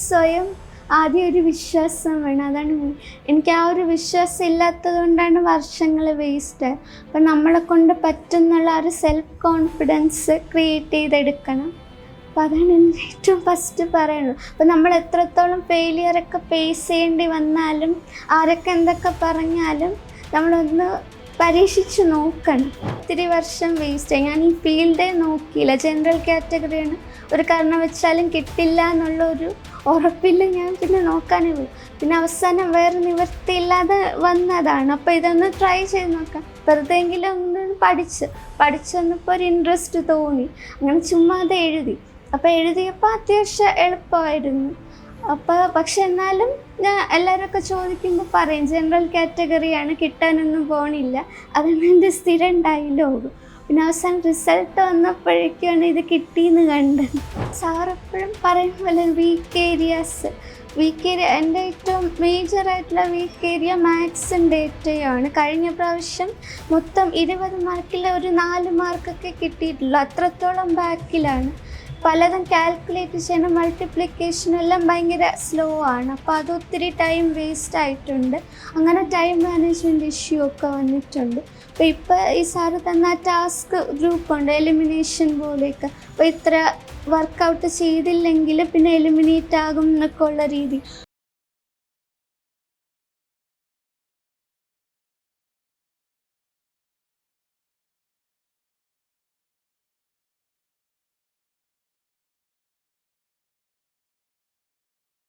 സ്വയം ആദ്യം ഒരു വിശ്വാസം വേണം. അതാണ്. എനിക്ക് ആ ഒരു വിശ്വാസം ഇല്ലാത്തത് കൊണ്ടാണ് വർഷങ്ങൾ വേസ്റ്റ് അപ്പം നമ്മളെ കൊണ്ട് പറ്റുന്നുള്ള ഒരു സെൽഫ് കോൺഫിഡൻസ് ക്രിയേറ്റ് ചെയ്തെടുക്കണം. അപ്പം അതാണ് എനിക്ക് ഏറ്റവും ഫസ്റ്റ് പറയുന്നത് അപ്പം നമ്മൾ എത്രത്തോളം ഫെയിലിയറൊക്കെ ഫേസ് ചെയ്യേണ്ടി വന്നാലും ആരൊക്കെ എന്തൊക്കെ പറഞ്ഞാലും നമ്മളൊന്ന് പരീക്ഷിച്ച് നോക്കണം. ഒത്തിരി വർഷം വേസ്റ്റ് ഞാൻ ഈ ഫീൽഡേ നോക്കിയില്ല. ജനറൽ കാറ്റഗറിയാണ് ഒരു കാരണം വെച്ചാലും കിട്ടില്ല എന്നുള്ളൊരു ഉറപ്പില്ല ഞാൻ പിന്നെ നോക്കാനേ പോയി പിന്നെ അവസാനം വേറെ നിവൃത്തിയില്ലാതെ വന്നതാണ്. അപ്പോൾ ഇതൊന്ന് ട്രൈ ചെയ്ത് നോക്കാം. വെറുതെ ഒന്ന് പഠിച്ച്. പഠിച്ച് വന്നപ്പോൾ ഒരു ഇൻട്രസ്റ്റ് തോന്നി. അങ്ങനെ ചുമ്മാതെ എഴുതി. അപ്പോൾ എഴുതിയപ്പോൾ അത്യാവശ്യം എളുപ്പമായിരുന്നു. അപ്പോൾ പക്ഷെ എന്നാലും ഞാൻ എല്ലാവരൊക്കെ ചോദിക്കുമ്പോൾ പറയും ജനറൽ കാറ്റഗറിയാണ് കിട്ടാനൊന്നും പോണില്ല. അതാണ് എന്റെ സ്ഥിരം ഡയലോഗ് പിന്നെ അവസാനം റിസൾട്ട് വന്നപ്പോഴേക്കാണ് ഇത് കിട്ടിയെന്ന് കണ്ടത്. സാർ എപ്പോഴും പറയും പോലെ വീക്ക് ഏരിയാസ് വീക്ക് ഏരിയ എന്റെ ഏറ്റവും മേജർ ആയിട്ടുള്ള വീക്ക് ഏരിയ മാത്സും ഡേറ്റയാണ് കഴിഞ്ഞ പ്രാവശ്യം മൊത്തം ഇരുപത് മാർക്കിൽ ഒരു നാല് മാർക്കൊക്കെ കിട്ടിയിട്ടുള്ളൂ. അത്രത്തോളം ബാക്കിലാണ് പലതും കാൽക്കുലേറ്റ് ചെയ്യണം. മൾട്ടിപ്ലിക്കേഷനും എല്ലാം ഭയങ്കര സ്ലോ ആണ്. അപ്പോൾ അത് ഒത്തിരി ടൈം വേസ്റ്റ് ആയിട്ടുണ്ട്. അങ്ങനെ ടൈം മാനേജ്മെന്റ് ഇഷ്യൂ ഒക്കെ വന്നിട്ടുണ്ട്. അപ്പോൾ ഇപ്പോൾ ഈ സാറ് തന്ന ടാസ്ക് ഗ്രൂപ്പുണ്ട് എലിമിനേഷൻ പോലെയൊക്കെ. അപ്പോൾ ഇത്ര വർക്കൗട്ട് ചെയ്തില്ലെങ്കിൽ പിന്നെ എലിമിനേറ്റ് ആകും എന്നൊക്കെ ഉള്ള രീതി.